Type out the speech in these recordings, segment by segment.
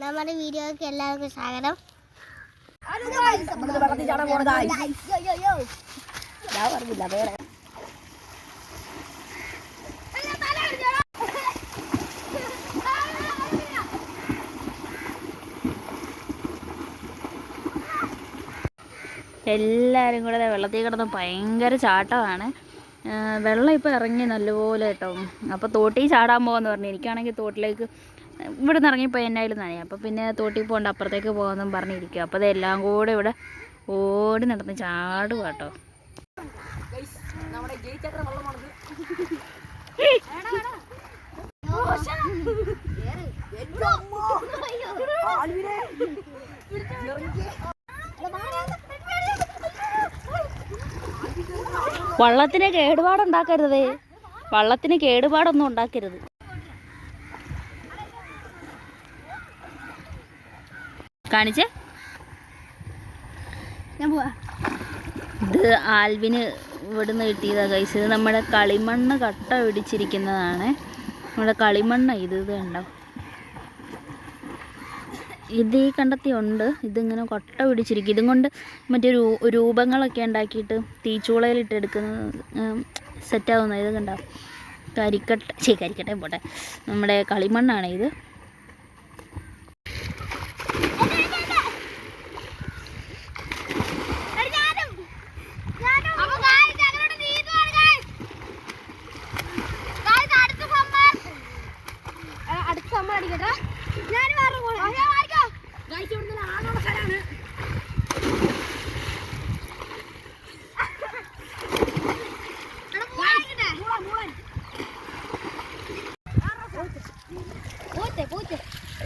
നമ്മുടെ വീഡിയോക്ക് എല്ലാവർക്കും സ്വാഗതം. ഞാൻ എല്ലാവരും കൂടെ വെള്ളത്തിൽ കിടന്ന് ഭയങ്കര ചാട്ടമാണ്. വെള്ളം ഇപ്പോൾ ഇറങ്ങി നല്ലപോലെ കേട്ടോ. അപ്പോൾ തോട്ടിൽ ചാടാൻ പോകുമെന്ന് പറഞ്ഞു. എനിക്കാണെങ്കിൽ തോട്ടിലേക്ക് ഇവിടെ നിന്ന് ഇറങ്ങിപ്പോയി എന്നായാലും നനയാം. അപ്പോൾ പിന്നെ തോട്ടിൽ പോകണ്ട അപ്പുറത്തേക്ക് പോകാമെന്നും പറഞ്ഞിരിക്കും. അപ്പോൾ അതെല്ലാം കൂടെ ഇവിടെ ഓടി നടന്ന് ചാടുക കേട്ടോ. വള്ളത്തിന് കേടുപാടുണ്ടാക്കരുതേ. വള്ളത്തിന് കേടുപാടൊന്നും ഉണ്ടാക്കരുത്. കാണിച്ചേ. ഞാൻ പോവാ. ഇത് ആൽവിന് ഇവിടുന്ന് കിട്ടിയതാണ് കൈസ് ഇത് നമ്മുടെ കളിമണ്ണ് കട്ട പിടിച്ചിരിക്കുന്നതാണ്. നമ്മുടെ കളിമണ്ണ ഇത് ഇത് കണ്ടോ? ഇത് ഈ കണ്ടെത്തി ഉണ്ട്. ഇതിങ്ങനെ കൊട്ട പിടിച്ചിരിക്കും. ഇതും കൊണ്ട് മറ്റേ രൂ രൂപങ്ങളൊക്കെ ഉണ്ടാക്കിയിട്ട് തീച്ചൂളയിലിട്ട് എടുക്കുന്ന സെറ്റാവുന്ന ഇത് കണ്ടോ? കരിക്കട്ട ചേ കരിക്കട്ട പോട്ടെ. നമ്മുടെ കളിമണ്ണാണ് ഇത് അടുത്ത സമ്മർ അടിക്കട്ടെ ഞാൻ വേറെ ഗൈസ് ഇവിടുന്ന് ആണുള്ള സ്ഥലമാണ് പോത്തെ പോത്തെ പോത്തെ പോത്തെ നോക്ക് നോക്ക് നോക്ക് നോക്ക് ഇടിക്കുന്നു കാണാ ഒരു മൂളം കളിച്ച് നോക്കി ഇവിടെ നിക്ക്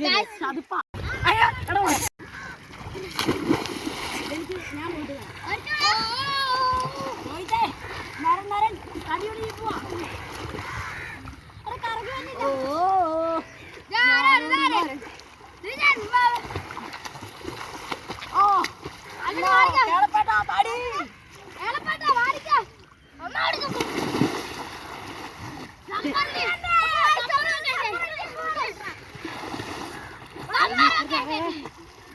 ഗൈസ് ഞാൻ ഓക്കോ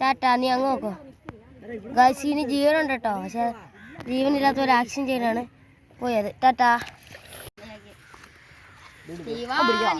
ടാറ്റ നീ അങ്ങ് നോക്കോ. ഗൈസ് ഇനി ജീവനുണ്ട് കേട്ടോ. പക്ഷെ ജീവനില്ലാത്ത ഒരു ആക്ഷൻ ചെയ്യാനാണ് പോയത്. ടാറ്റാ. പാട്ടറിയാ